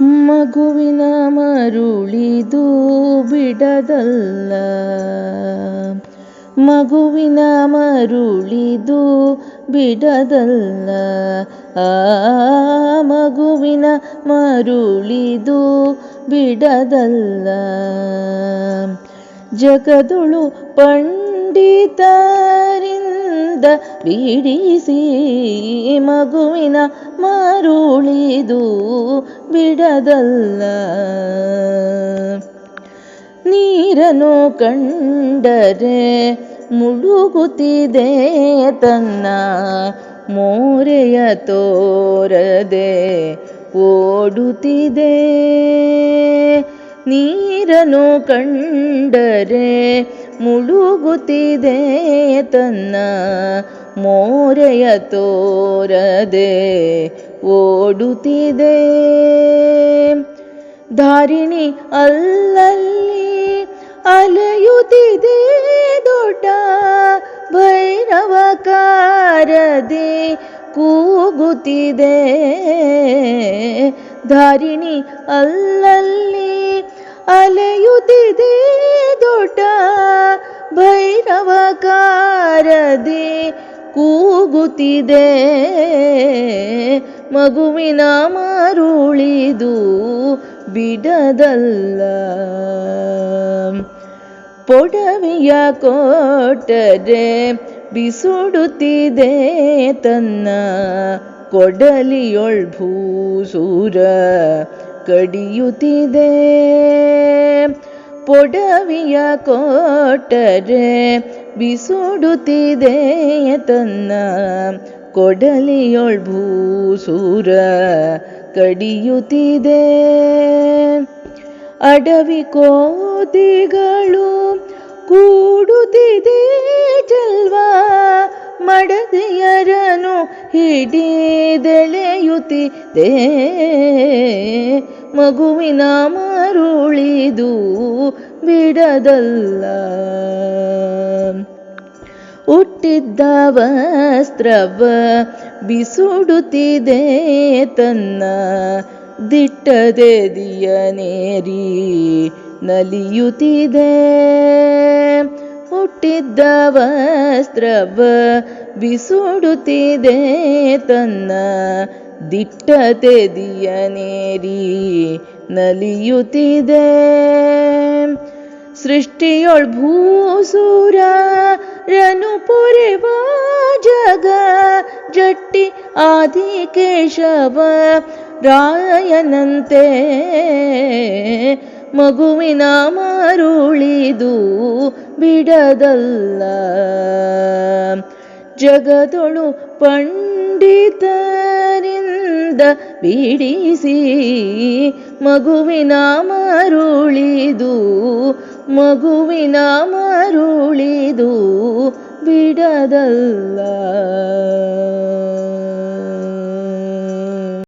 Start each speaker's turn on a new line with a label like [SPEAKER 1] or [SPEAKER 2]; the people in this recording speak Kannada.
[SPEAKER 1] ಮಗುವಿನ ಮರುಳಿದು ಬಿಡದಲ್ಲ. ಮಗುವಿನ ಮರುಳಿದು ಬಿಡದಲ್ಲ. ಆ ಮಗುವಿನ ಮರುಳಿದು ಬಿಡದಲ್ಲ. ಜಗದುಳು ಪಂಡಿತರಿಂದ ಬಿಡಿಸಿ ಮಗುವಿನ ಮರುಳಿದು ಬಿಡದಲ್ಲ. ನೀರನು ಕಂಡರೆ ಮುಳುಗುತ್ತಿದೆ ತನ್ನ ಮೋರೆಯ ತೋರದೆ ಓಡುತ್ತಿದೆ. ನೀರನು ಕಂಡರೆ ಮುಳುಗುತ್ತಿದೆ ತನ್ನ ಮೋರೆಯ ತೋರದೆ ಓಡುತ್ತಿದೆ. ಧಾರಿಣಿ ಅಲ್ಲಲ್ಲಿ ಅಲೆಯುತ್ತಿದೆ ದೊಡ್ಡ ಭೈರವಕಾರದೆ ಕೂಗುತ್ತಿದೆ. ಧಾರಿಣಿ ಅಲ್ಲಲ್ಲಿ ಅಲೆಯುತ್ತಿದೆ ದೊಡ್ಡ ಭೈರವಕಾರದೆ ಕೂಗುತ್ತಿದೆ. ಮಗುವಿನ ಮರುಳಿದು ಬಿಡದಲ್ಲ. ಪೊಡವಿಯ ಕೊಟ್ಟರೆ ಬಿಸುಡುತ್ತಿದೆ ತನ್ನ ಕೊಡಲಿಯೊಳ್ ಭೂಸೂರ ಕಡಿಯುತ್ತಿದೆ. ಪೊಡವಿಯ ಕೋಟರೆ ಬಿಸುಡುತ್ತಿದೆ ತನ್ನ ಕೊಡಲಿಯೊಳ್ ಭೂಸೂರ ಕಡಿಯುತ್ತಿದೆ. ಅಡವಿ ಕೋತಿಗಳು ಕೂಡುತ್ತಿದೆ ಜಲ್ವಾ ಮಡದಿಯರನು ಹಿಡಿದೆಳೆಯುತ್ತಿದೆ. ಮಗುವಿನ ಮರುಳಿದು ಬಿಡದಲ್ಲ. ಹುಟ್ಟಿದ್ದ ವಸ್ತ್ರವ ಬಿಸುಡುತ್ತಿದೆ ತನ್ನ ದಿಟ್ಟದೆದಿಯ ನೇರಿ ನಲಿಯುತ್ತಿದೆ. ಹುಟ್ಟಿದ್ದ ವಸ್ತ್ರವ ಬಿಸುಡುತ್ತಿದೆ ತನ್ನ ದಿಟ್ಟತೆದಿಯ ನೇರಿ ನಲಿಯುತ್ತಿದೆ. ಸೃಷ್ಟಿಯೊಳ್ ಭೂಸೂರ ರನು ಪುರಿವ ಜಗ ಜಟ್ಟಿ ಆದಿಕೇಶವ ರಾಯನಂತೆ. ಮಗುವಿನ ಮರುಳಿದು ಬಿಡದಲ್ಲ. ಜಗದೊಳು ಪಂಡಿತರಿಂದ ಬಿಡಿಸಿ ಮಗುವಿನ ಮರುಳಿದು ಮಗುವಿನ ಮರುಳಿದು ಬಿಡದಲ್ಲ.